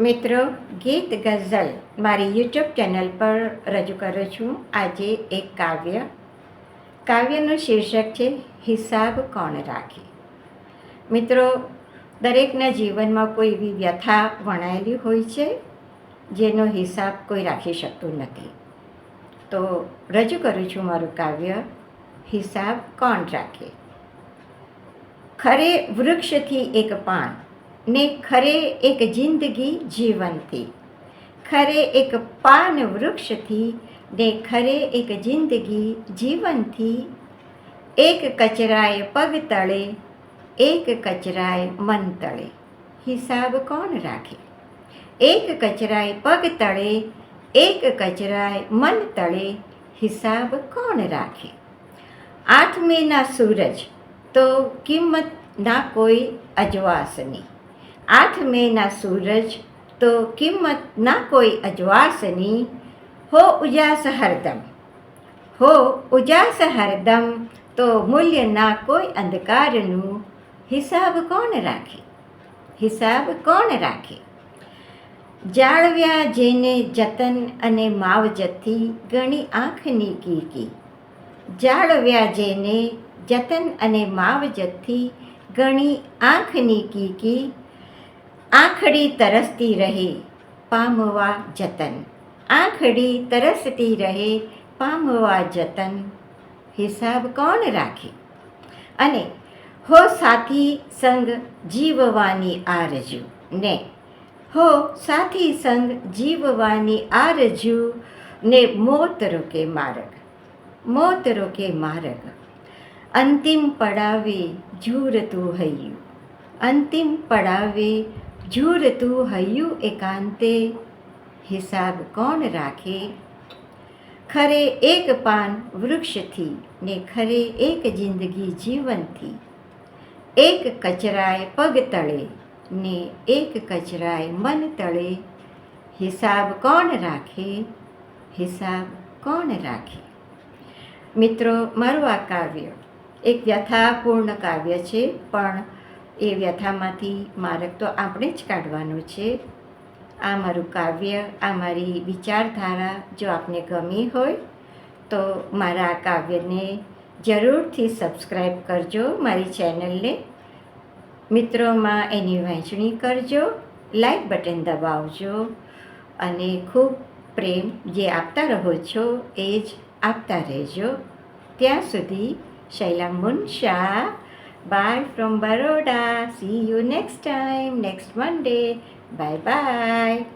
મિત્રો, ગીત ગઝલ મારી યુટ્યુબ ચેનલ પર રજૂ કરું છું. આજે એક કાવ્ય. કાવ્યનું શીર્ષક છે, હિસાબ કોણ રાખે? મિત્રો, દરેકના જીવનમાં કોઈ એવી વ્યથા વણાયેલી હોય છે, જેનો હિસાબ કોઈ રાખી શકતું નથી. તો રજૂ કરું છું મારું કાવ્ય, હિસાબ કોણ રાખે? ખરે વૃક્ષથી એક પાન ને ખરે એક જિંદગી જીવનથી. ખરે એક પાન વૃક્ષથી ને ખરે એક જિંદગી જીવનથી. એક કચરાય પગ તળે, એક કચરાય મન તળે. હિસાબ કોણ રાખે? એક કચરાય પગ તળે, એક કચરાય મન તળે. હિસાબ કોણ રાખે? આઠ મેના સૂરજ તો કિંમત ના કોઈ અજવાસની. આઠ મેના સૂરજ, તો કિંમત ના કોઈ અજવાસની હો ઉજાસ હરદમ. હો ઉજાસ હરદમ, તો મૂલ્ય ના કોઈ અંધકારનું, હિસાબ કોણ રાખે? હિસાબ કોણ રાખે? જાળવ્યા જેને જતન અને માવજતથી ઘણી આંખની કીકી જાળવ્યા જેને જતન અને માવજતથી ઘણી આંખની કીકી આંખડી તરસતી રહે, પામવા જતન. આંખડી તરસતી રહે, પામવા જતન. હિસાબ કોણ રાખે? અને હો સાથી સંગ જીવવાની આરજુ. ને હો સાથી સંગ જીવવાની આરજુ ને મોત રોકે માર્ગ. મોત રોકે માર્ગ. અંતિમ પડાવે ઝૂરતું હૈયું. અંતિમ પડાવે ઝૂરતું હૈયું એકાંતે? હિસાબ કોણ રાખે? ખરે એક પાન વૃક્ષથી ને ખરે એક જિંદગી જીવનથી. એક કચરાય પગ તળે ને એક કચરાય મન તળે. હિસાબ કોણ રાખે? હિસાબ કોણ રાખે? મિત્રો, મારું આ કાવ્ય એક વ્યથાપૂર્ણ કાવ્ય છે, પણ એ વ્યથામાંથી માર્ગ તો આપણે જ કાઢવાનો છે. આ મારું કાવ્ય, આ મારી વિચારધારા જો આપને ગમી હોય, તો મારા આ કાવ્યને જરૂરથી સબસ્ક્રાઈબ કરજો, મારી ચેનલને. મિત્રોમાં એની વહેંચણી કરજો, લાઈક બટન દબાવજો, અને ખૂબ પ્રેમ જે આપતા રહો છો એ જ આપતા રહેજો. ત્યાં સુધી Shaila Munsha Bye from Baroda. See you next time, next Monday. Bye bye.